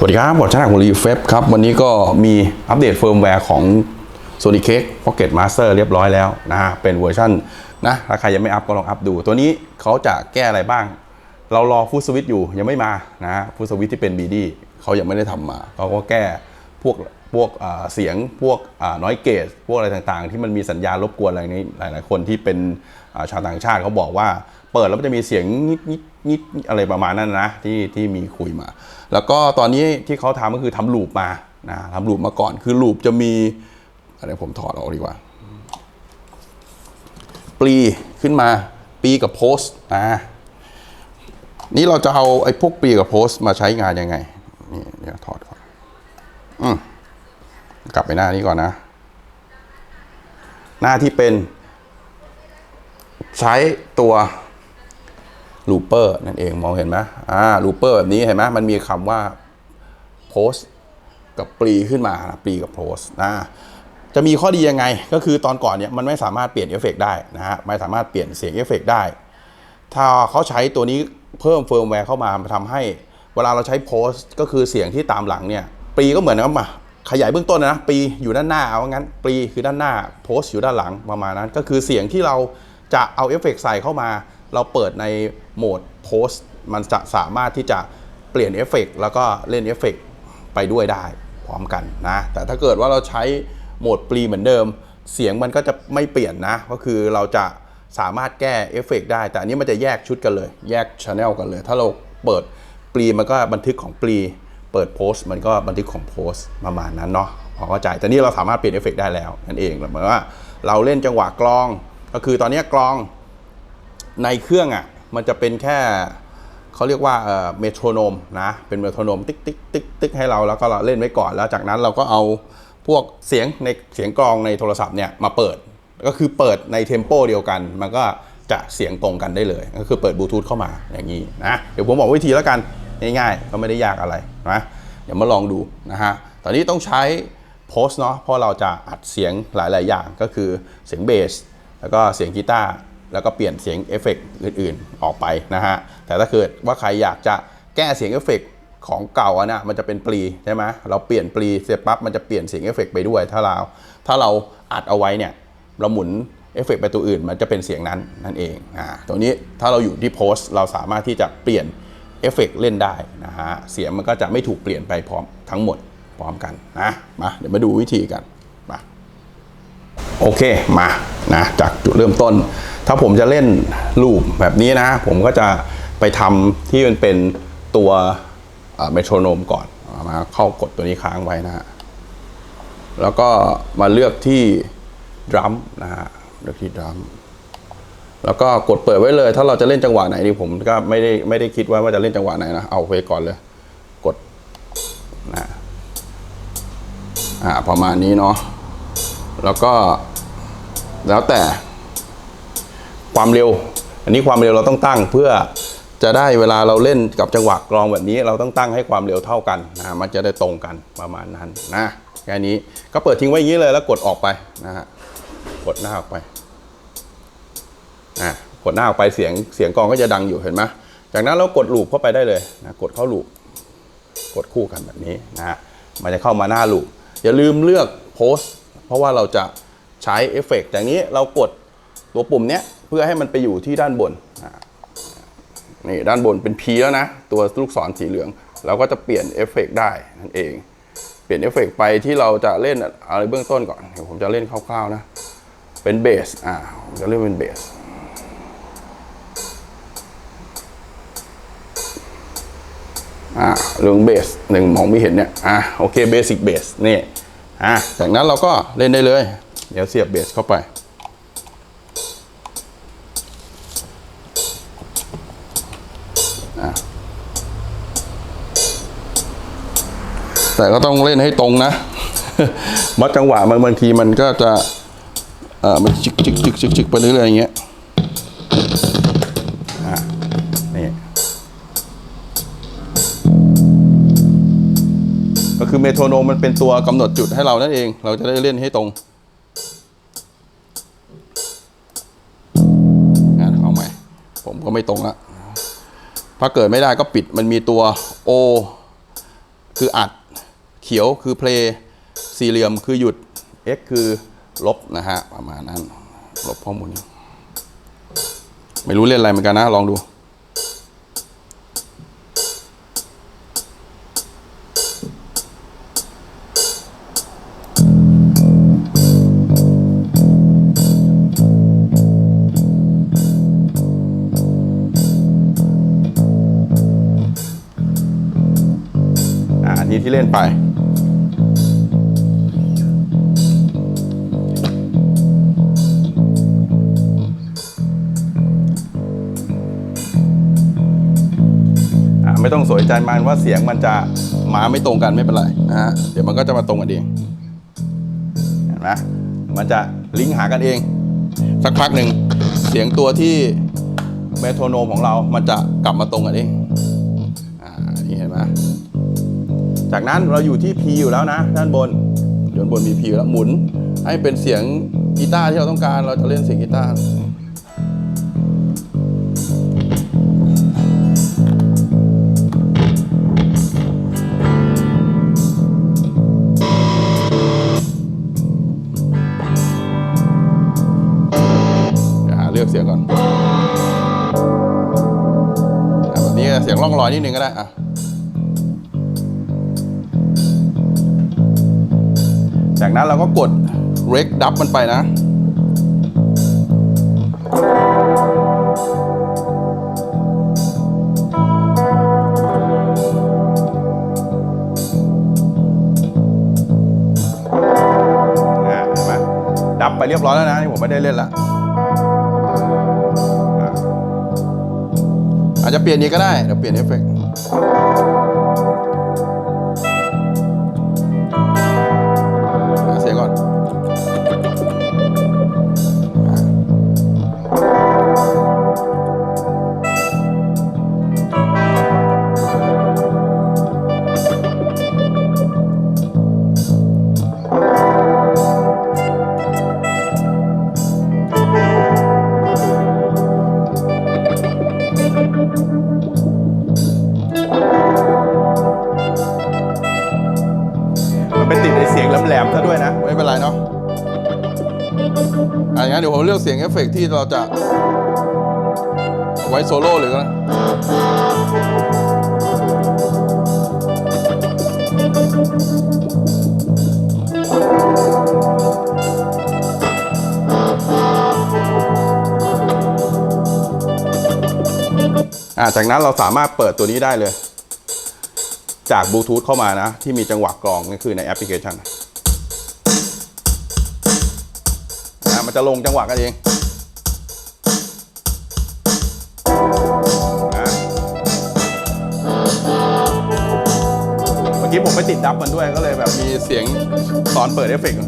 สวัสดีครับผมชนะของรีเฟบครับ วันนี้ก็มีอัปเดตเฟิร์มแวร์ของ Sony Cake Pocket Master เรียบร้อยแล้วนะฮะ เป็นเวอร์ชันนะ ถ้าใครยังไม่อัพก็ลองอัพดู ตัวนี้เขาจะแก้อะไรบ้าง เรารอฟูสวิตอยู่ยังไม่มานะฟูสวิตที่เป็น BD เขายังไม่ได้ทำมาเขาก็แก้พวกพวกเสียงพวกน้อยเกจพวกอะไรต่างๆ ที่มันมีสัญญาณรบกวนอะไรนี้หลาย ๆ คนที่เป็นชาวต่างชาติเขาบอกว่า เปิดแล้วมันจะมีเสียงนิดนิดนิดอะไรประมาณนั้นนะที่ที่มีคุยมา แล้วก็ตอนนี้ที่เขาทำก็คือทำลูปมานะทำลูปมาก่อน คือลูปจะมีอะไรผมถอดออกดีกว่าปลีขึ้นมาปีกับโพสต์นะนี่เราจะเอาไอ้พวกปลีกับโพสต์มาใช้งานยังไงนี่เดี๋ยวถอดก่อนอืมกลับไปหน้านี้ก่อนนะ หน้าที่เป็น ใช้ตัว ลูเปอร์นั่นเองมองเห็นไหมอ่าลูเปอร์แบบนี้เห็นไหมมันมีคำว่าโพสกับปลีขึ้นมาปลีกับโพสนะจะมีข้อดียังไง ก็คือตอนก่อนเนี่ยมันไม่สามารถเปลี่ยนเอฟเฟกต์ได้นะฮะไม่สามารถเปลี่ยนเสียงเอฟเฟกต์ได้ ถ้าเขาใช้ตัวนี้เพิ่มเฟิร์มแวร์เข้ามาทำให้เวลาเราใช้โพสก็คือเสียงที่ตามหลังเนี่ยปลีก็เหมือนกับมาขยายเบื้องต้นนะปลีอยู่ด้านหน้าเอางั้นปลีคือด้านหน้าโพสอยู่ด้านหลังประมาณนั้น ก็คือเสียงที่เราจะเอาเอฟเฟกต์ใส่เข้ามา เราเปิดในโหมดโพสมันจะสามารถที่จะเปลี่ยนเอฟเฟกต์แล้วก็เล่นเอฟเฟกต์ไปด้วยได้พร้อมกันนะ แต่ถ้าเกิดว่าเราใช้โหมดปลีเหมือนเดิม เสียงมันก็จะไม่เปลี่ยนนะ ก็คือเราจะสามารถแก้เอฟเฟกต์ได้ แต่อันนี้มันจะแยกชุดกันเลย แยกชแนลกันเลย ถ้าเราเปิดปลีมันก็บันทึกของปลีเปิดโพสต์มันก็บันทึกของโพสต์ประมาณนั้นเนาะพอเข้าใจแต่นี่เราสามารถเปลี่ยนเอฟเฟกต์ได้แล้วนั่นเองหมายว่าเราเล่นจังหวะกลอง ก็คือตอนนี้กลอง ในเครื่องอะมันจะเป็นแค่เขาเรียกว่าเมโทรโนมนะเป็นเมโทรโนมติ๊กติ๊กติ๊กติ๊กให้เราแล้วก็เราเล่นไว้ก่อน แล้วจากนั้นเราก็เอาพวกเสียงในเสียงกลองในโทรศัพท์เนี่ยมาเปิดก็คือเปิดในเทมโปเดียวกัน มันก็จะเสียงตรงกันได้เลย ก็คือเปิดบลูทูธเข้ามาอย่างนี้นะเดี๋ยวผมบอกวิธีแล้วกันง่ายๆก็ไม่ได้ยากอะไรนะเดี๋ยวมาลองดูนะฮะตอนนี้ต้องใช้โพสเนาะเพราะเราจะอัดเสียงหลายๆอย่างก็คือเสียงเบสแล้วก็เสียงกีตาร์ แล้วก็เปลี่ยนเสียงเอฟเฟกต์อื่นๆออกไปนะฮะ แต่ถ้าเกิดว่าใครอยากจะแก้เสียงเอฟเฟกต์ของเก่าอะนะมันจะเป็นปลีใช่ไหมเราเปลี่ยนปลีเสร็จปั๊บมันจะเปลี่ยนเสียงเอฟเฟกต์ไปด้วย ถ้าเราถ้าเราอัดเอาไว้เนี่ยเราหมุนเอฟเฟกต์ไปตัวอื่น มันจะเป็นเสียงนั้นนั่นเองอ่าตัวนี้ถ้าเราอยู่ที่โพสต์เราสามารถที่จะเปลี่ยนเอฟเฟกต์เล่นได้นะฮะเสียงมันก็จะไม่ถูกเปลี่ยนไปพร้อมทั้งหมดพร้อมกันนะมาเดี๋ยวมาดูวิธีกัน โอเคมานะจากจุดเริ่มต้น ถ้าผมจะเล่นลูปแบบนี้นะ ผมก็จะไปทำที่มันเป็นตัวเมโทรโนมก่อนมาเข้ากดตัวนี้ค้างไว้นะฮะแล้วก็มาเลือกที่ดรัมนะฮะเลือกที่ดรัมแล้วก็กดเปิดไว้เลย ถ้าเราจะเล่นจังหวะไหนนี่ผมก็ไม่ได้ไม่ได้คิดว่าว่าจะเล่นจังหวะไหนนะเอาไว้ก่อนเลย กดนะอ่าประมาณนี้เนาะแล้วก็ แล้วแต่ความเร็ว อันนี้ความเร็วเราต้องตั้งเพื่อจะได้เวลาเราเล่นกับจังหวะกลองแบบนี้ เราต้องตั้งให้ความเร็วเท่ากันนะมันจะได้ตรงกันประมาณนั้นนะแค่นี้ก็เปิดทิ้งไว้อย่างนี้เลยแล้วกดออกไปนะฮะกดหน้าออกไปอะกดหน้าออกไปเสียงเสียงกลองก็จะดังอยู่เห็นไหมจากนั้นเรากดลูปเข้าไปได้เลยนะกดเข้าลูปกดคู่กันแบบนี้นะฮะมันจะเข้ามาหน้าลูปอย่าลืมเลือกโพสเพราะว่าเราจะ ใช้เอฟเฟกต์อย่างนี้เรากดตัวปุ่มเนี้ยเพื่อให้มันไปอยู่ที่ด้านบนนี่ด้านบนเป็น P แล้วนะ ตัวลูกศรสีเหลือง เราก็จะเปลี่ยนเอฟเฟกต์ได้นั่นเอง เปลี่ยนเอฟเฟกต์ไปที่เราจะเล่นอะไรเบื้องต้นก่อนเดี๋ยวผมจะเล่นคร่าวๆนะ เป็นเบสอ่าผมจะเล่นเป็นเบสอ่าเรื่องเบสหนึ่งมองไม่เห็นเนี่ยอ่าโอเคเบสิกเบสนี่อ่าจากนั้นเราก็เล่นได้เลย เดี๋ยวเสียบเบสเข้าไป แต่ก็ต้องเล่นให้ตรงนะมัดจังหวะมันบางทีมันก็จะเออมันจิกจิกจิกจิกจิกไปเรื่อยๆอย่างเงี้ยอะนี่ก็คือเมโทรโนมมันเป็นตัวกำหนดจุดให้เรานั่นเอง เราจะได้เล่นให้ตรง ผมก็ไม่ตรงละถ้าเกิดไม่ได้ก็ปิดมันมีตัว O คืออัด เขียวคือเพลย์สี่เหลี่ยมคือหยุด X คือลบนะฮะ ประมาณนั้น ลบข้อมูล ไม่รู้เล่นอะไรเหมือนกันนะ ลองดู นี้ที่เล่นไป ไม่ต้องสวยใจมันว่าเสียงมันจะมาไม่ตรงกันไม่เป็นไรนะฮะเดี๋ยวมันก็จะมาตรงกันเองเห็นไหมมันจะลิงก์หากันเอง สักพักหนึ่งเสียงตัวที่เมโทรโนมของเรามันจะกลับมาตรงกันเอง จากนั้นเราอยู่ที่ P อยู่แล้วนะ ด้านบนด้านบนมี P แล้วหมุน ให้เป็นเสียงกีตาร์ที่เราต้องการเราจะเล่นเสียงกีตาร์เดี๋ยวหาเลือกเสียงก่อนแบบนี้เสียงร่องรอยนิดนึงก็ได้อะ จากนั้นเราก็กด rec ดับมันไปนะเห็นไหมดับไปเรียบร้อยแล้วนะนี่ผมไม่ได้เล่นละอะอาจจะเปลี่ยนนี้ก็ได้เดี๋ยวเปลี่ยนเอฟเฟกต์ เลือกเสียงเอฟเฟกต์ที่เราจะไว้โซโล่เลยก็ได้อะจากนั้นเราสามารถเปิดตัวนี้ได้เลย จากบลูทูธเข้ามานะ ที่มีจังหวะกรองนี่คือในแอปพลิเคชัน มันจะลงจังหวะกันเองเมื่อกี้ผมไปติดดับมันด้วยก็เลยแบบมีเสียงตอนเปิดเอฟเฟกต์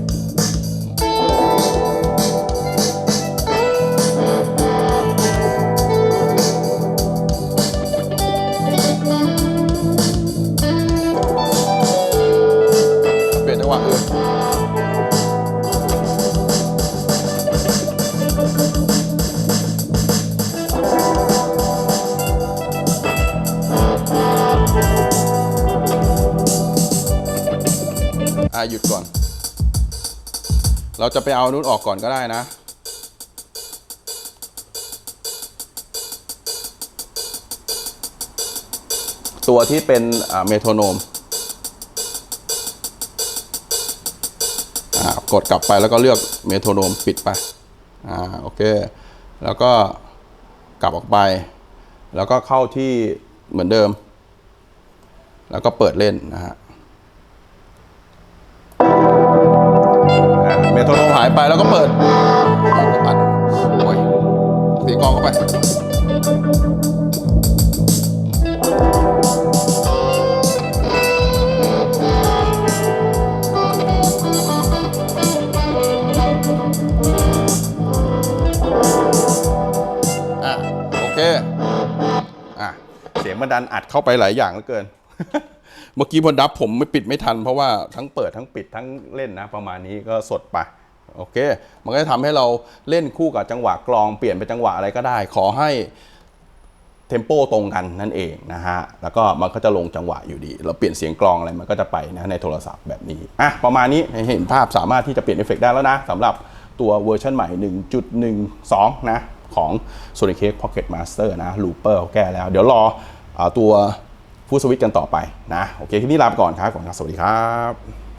อะหยุดก่อน เราจะไปเอานู้นออกก่อนก็ได้นะ ตัวที่เป็นเมโทรโนมกดกลับไปแล้วก็เลือกเมโทรโนมปิดไป อ่าโอเค แล้วก็กลับออกไป แล้วก็เข้าที่เหมือนเดิม แล้วก็เปิดเล่นนะฮะายไปแล้วก็เปิดอัดโอ้ยสีกองเข้าไปอะโอเคอะเสียงมันดันอัดเข้าไปหลายอย่างเหลือเกิน เมื่อกี้พอดับผมไม่ปิดไม่ทันเพราะว่าทั้งเปิดทั้งปิดทั้งเล่นนะ ประมาณนี้ก็สดไป โอเค มันก็จะทำให้เราเล่นคู่กับจังหวะกลองเปลี่ยนเป็นจังหวะอะไรก็ได้ ขอให้เทมโปตรงกันนั่นเองนะฮะ แล้วก็มันก็จะลงจังหวะอยู่ดี เราเปลี่ยนเสียงกลองอะไรมันก็จะไปนะในโทรศัพท์แบบนี้ อะ ประมาณนี้เห็นภาพสามารถที่จะเปลี่ยนเอฟเฟกได้แล้วนะสำหรับตัวเวอร์ชันใหม่ 1.12 นะ ของ Sony Cake Pocket Master นะ Looper เขาแก้แล้ว เดี๋ยวรออตัวฟูสวิตกันต่อไปนะ โอเคคลิปนี้ลาไปก่อนครับก่อนครับ สวัสดีครับ